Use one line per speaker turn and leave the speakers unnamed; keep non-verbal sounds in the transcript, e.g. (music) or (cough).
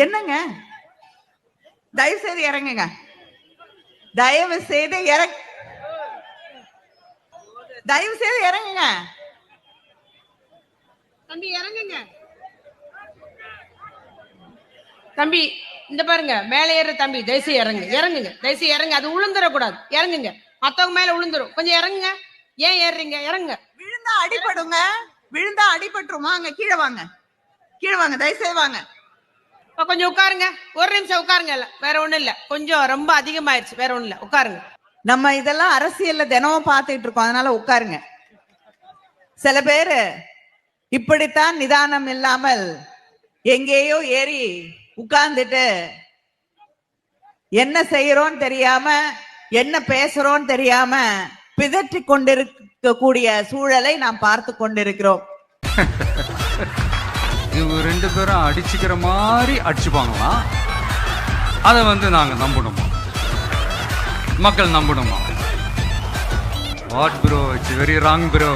என்னங்க? தயவு செய்து இறங்குங்க. தயவு செய்து இறங் தயவு செய்து இறங்குங்க.
தம்பி இறங்குங்க. தம்பி இந்த பாருங்க மேலே ஏற தம்பி தயவுசெய்து இறங்குங்க. இறங்குங்க. தயவுசெய்து இறங்க அது உளுந்துடக்கூடாது இறங்குங்க. மத்தவங்க மேல உளுந்துரும். கொஞ்சம் இறங்குங்க. ஏன் ஏறுறீங்க? இறங்குங்க.
விழுந்தா அடிபடுங்க. விழுந்தா அடிபட்டுருமா? அங்க கீழே வாங்க. கீழே வாங்க. தயவு செய்து வாங்க.
கொஞ்சம் உட்காருங்க. ஒரு நிமிஷம் உட்காருங்க. இல்ல வேற ஒண்ணும் இல்ல. கொஞ்சம் ரொம்ப அதிகமாயிருச்சு. வேற ஒண்ணும் இல்ல. உட்காருங்க.
நம்ம இதெல்லாம் அரசியல்ல தினமும் பார்த்துட்டு இருக்கோம். அதனால உட்காருங்க. சில பேரு இப்படித்தான் நிதானம் இல்லாமல் எங்கேயோ ஏறி உட்கார்ந்துட்டு என்ன செய்யறோம்னு தெரியாம என்ன பேசுறோம்னு தெரியாம பிதற்றி கொண்டிருக்கக்கூடிய சூழலை நாம் பார்த்து கொண்டிருக்கிறோம். (laughs)
இவங்க ரெண்டு பேரும் அடிச்சுக்கிற மாதிரி அடிச்சுப்பாங்களாம் அதை வந்து நாங்கள் நம்பணுமா? மக்கள் நம்பணுமா? What bro it's very wrong bro